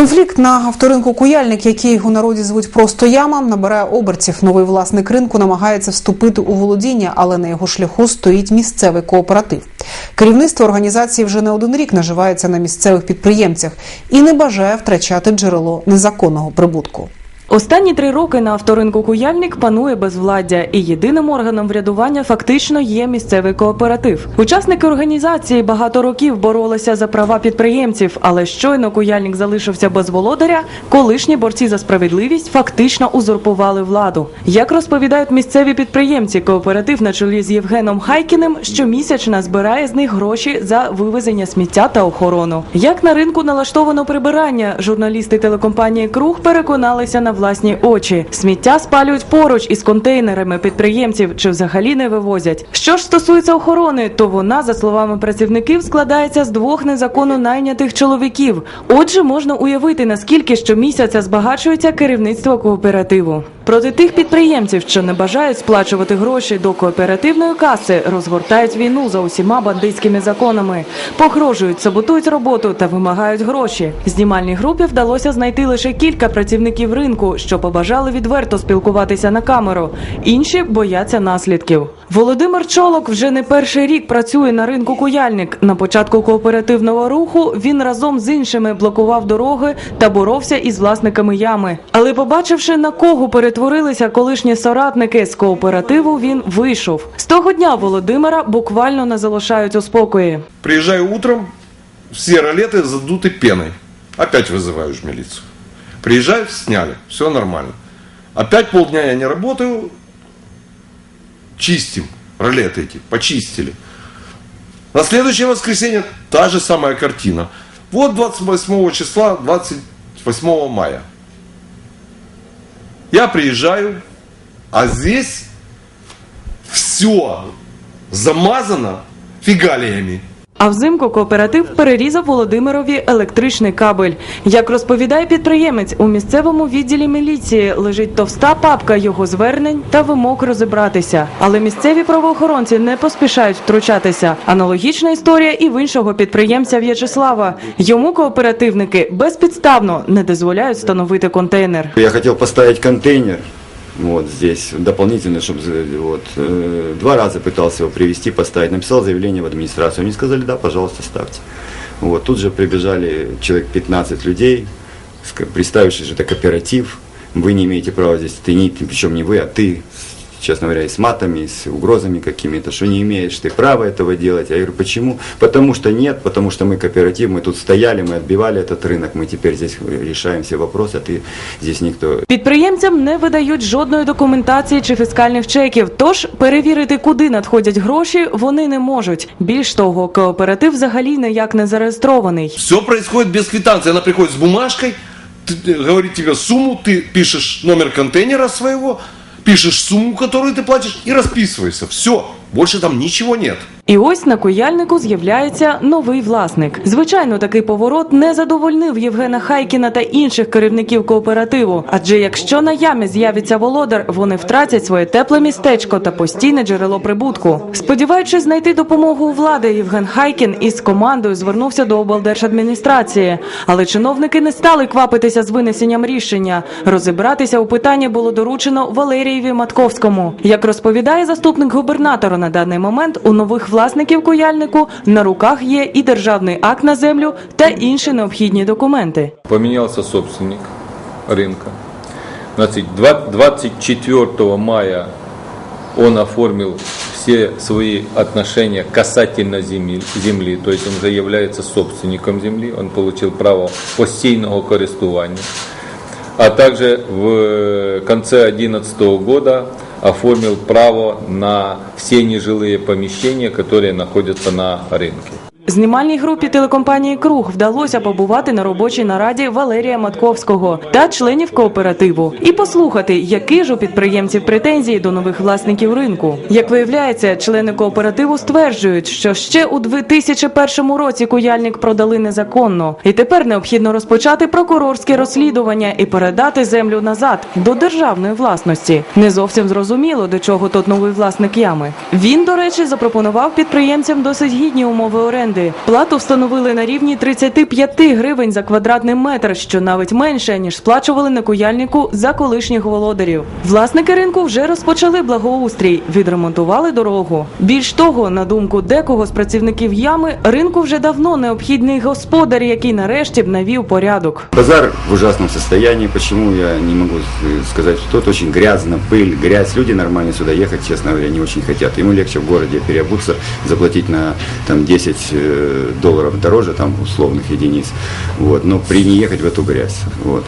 Конфлікт на авторинку Куяльник, який у народі звуть просто яма, набирає обертів. Новий власник ринку намагається вступити у володіння, але на його шляху стоїть місцевий кооператив. Керівництво організації вже не один рік наживається на місцевих підприємцях і не бажає втрачати джерело незаконного прибутку. Останні три роки на авторинку Куяльник панує безвладдя, і єдиним органом врядування фактично є місцевий кооператив. Учасники організації багато років боролися за права підприємців, але щойно Куяльник залишився без володаря. Колишні борці за справедливість фактично узурпували владу. Як розповідають місцеві підприємці, кооператив на чолі з Євгеном Хайкіним щомісячно збирає з них гроші за вивезення сміття та охорону. Як на ринку налаштовано прибирання, журналісти телекомпанії Круг переконалися на власні очі. Сміття спалюють поруч із контейнерами підприємців чи взагалі не вивозять. Що ж стосується охорони, то вона, за словами працівників, складається з двох незаконно найнятих чоловіків. Отже, можна уявити наскільки щомісяця збагачується керівництво кооперативу. Проти тих підприємців, що не бажають сплачувати гроші до кооперативної каси, розгортають війну за усіма бандитськими законами, погрожують, саботують роботу та вимагають гроші. Знімальній групі вдалося знайти лише кілька працівників ринку, що побажали відверто спілкуватися на камеру. Інші бояться наслідків. Володимир Чолок вже не перший рік працює на ринку Куяльник. На початку кооперативного руху він разом з іншими блокував дороги та боровся із власниками ями. Але побачивши на кого перетворилися колишні соратники з кооперативу, він вийшов. З того дня Володимира буквально не залишають у спокої. Приезжаю утром, все ролеты задуты пеной. Опять вызываю ж милицию. Приезжаю, сняли, все нормально. Опять полдня я не работаю, чистим ролеты эти, почистили. На следующее воскресенье та же самая картина. Вот 28 числа, 28 мая. Я приезжаю, а здесь все замазано фигалиями. А взимку кооператив перерізав Володимирові електричний кабель. Як розповідає підприємець, у місцевому відділі міліції лежить товста папка його звернень та вимог розібратися. Але місцеві правоохоронці не поспішають втручатися. Аналогічна історія і в іншого підприємця В'ячеслава. Йому кооперативники безпідставно не дозволяють встановити контейнер. Я хотел поставить контейнер вот здесь дополнительно, чтобы вот э, два раза пытался его привести, поставить, написал заявление в администрацию, они сказали, да, пожалуйста, ставьте. Вот тут же прибежали человек 15 людей, представившись, что это кооператив, вы не имеете права здесь, ты, причем не вы, а ты, честно говоря, и с матами, и с угрозами какими-то, что не имеешь ты права этого делать. Я говорю, почему? Потому что нет, потому что мы кооператив, мы тут стояли, мы отбивали этот рынок, мы теперь здесь решаем все вопросы, а ты здесь никто. Підприємцям не видають жодної документації чи фіскальних чеків, тож перевірити, куди надходять гроші, вони не можуть. Більш того, кооператив взагалі ніяк не зареєстрований. Все происходит без квитанции. Она приходит с бумажкой, ты- э, говорит тебе сумму, ты пишешь номер контейнера своего, пишешь сумму, которую ты платишь и расписываешься. Все, больше там ничего нет. І ось на куяльнику з'являється новий власник. Звичайно, такий поворот не задовольнив Євгена Хайкіна та інших керівників кооперативу. Адже якщо на ямі з'явиться володар, вони втратять своє тепле містечко та постійне джерело прибутку. Сподіваючись знайти допомогу у влади, Євген Хайкін із командою звернувся до облдержадміністрації. Але чиновники не стали квапитися з винесенням рішення. Розібратися у питанні було доручено Валерієві Матковському. Як розповідає заступник губернатора на даний момент, у нових власників куяльнику на руках є і державний акт на землю та інші необхідні документи. поменялся собственник два- 24 мая он оформил все свои отношения касательно земли, земли, то есть он уже является собственником земли, он получил право постійного користування. А также в конце 2011 года оформил право на все нежилые помещения, которые находятся на рынке. Знімальній групі телекомпанії Круг вдалося побувати на робочій нараді Валерія Матковського та членів кооперативу і послухати, які ж у підприємців претензії до нових власників ринку. Як виявляється, члени кооперативу стверджують, що ще у 2001 році куяльник продали незаконно, і тепер необхідно розпочати прокурорське розслідування і передати землю назад до державної власності. Не зовсім зрозуміло, до чого тут новий власник ями. Він, до речі, запропонував підприємцям досить гідні умови оренди влади. Плату встановили на рівні 35 гривень за квадратний метр, що навіть менше ніж сплачували на куяльнику за колишніх володарів. Власники ринку вже розпочали благоустрій, відремонтували дорогу. Більш того, на думку декого з працівників ями, ринку вже давно необхідний господар, який нарешті б навів порядок. Базар в ужасном состоянии. Почему я не могу э, сказать, что тут очень грязно, пыль, грязь. Люди нормально сюда ехать, честно говоря, не очень хотят. Ему легче в городе переобуться, заплатить на там, 10 э, долларов дороже, там, условных единиц. Вот, но при не ехать в эту грязь. Вот.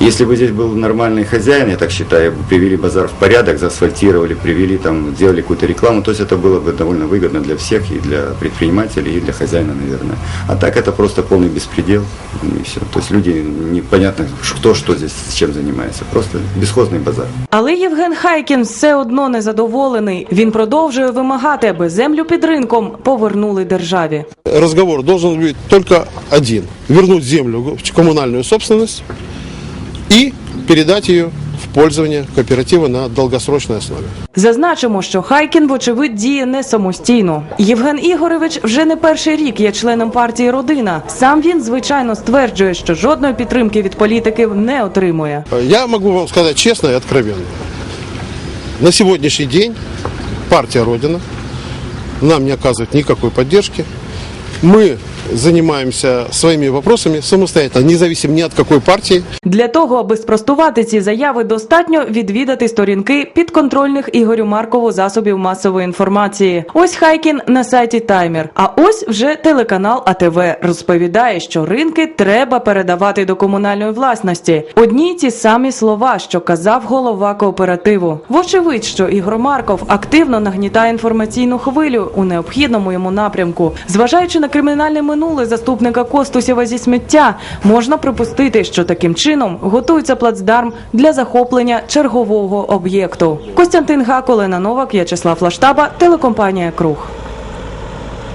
Если бы здесь был нормальный хозяин, я так считаю, привели базар в порядок, заасфальтировали, привели там, сделали какую-то рекламу, то есть это было бы довольно выгодно для всех, и для предпринимателей, и для хозяина, наверное. А так это просто полный беспредел, и все. То есть люди непонятно, кто что здесь, с чем занимается. Просто бесхозный базар. Але Євген Хайкін все одно незадоволений. Він продовжує вимагати, аби землю під ринком повернули державі. разговор должен быть только один. Вернуть землю в коммунальную собственность и передать ее в пользование кооператива на долгосрочной основе. Зазначимо, що Хайкін, вочевидь, діє не самостійно. Євген Ігорович вже не перший рік є членом партії Родина. Сам він звичайно стверджує, що жодної підтримки від політиків не отримує. Я могу вам сказать честно и откровенно. На сегодняшний день партия Родина нам не оказывает никакой поддержки. Мы занимаемся своими вопросами самостоятельно, независимо ни от какой партии. Для того, аби спростувати ці заяви, достатньо відвідати сторінки підконтрольних Ігорю Маркову засобів масової інформації. Ось Хайкін на сайті Таймер. А ось вже телеканал АТВ розповідає, що ринки треба передавати до комунальної власності. Одні ті самі слова, що казав голова кооперативу. Вочевидь, що Ігор Марков активно нагнітає інформаційну хвилю у необхідному йому напрямку. Зважаючи на кримінальне минуле заступника Костусєва зі сміття, можна припустити, що таким чином готується плацдарм для захоплення чергового об'єкту. Костянтин Гак, Олена Новак, В'ячеслав Лаштаба, телекомпанія Круг.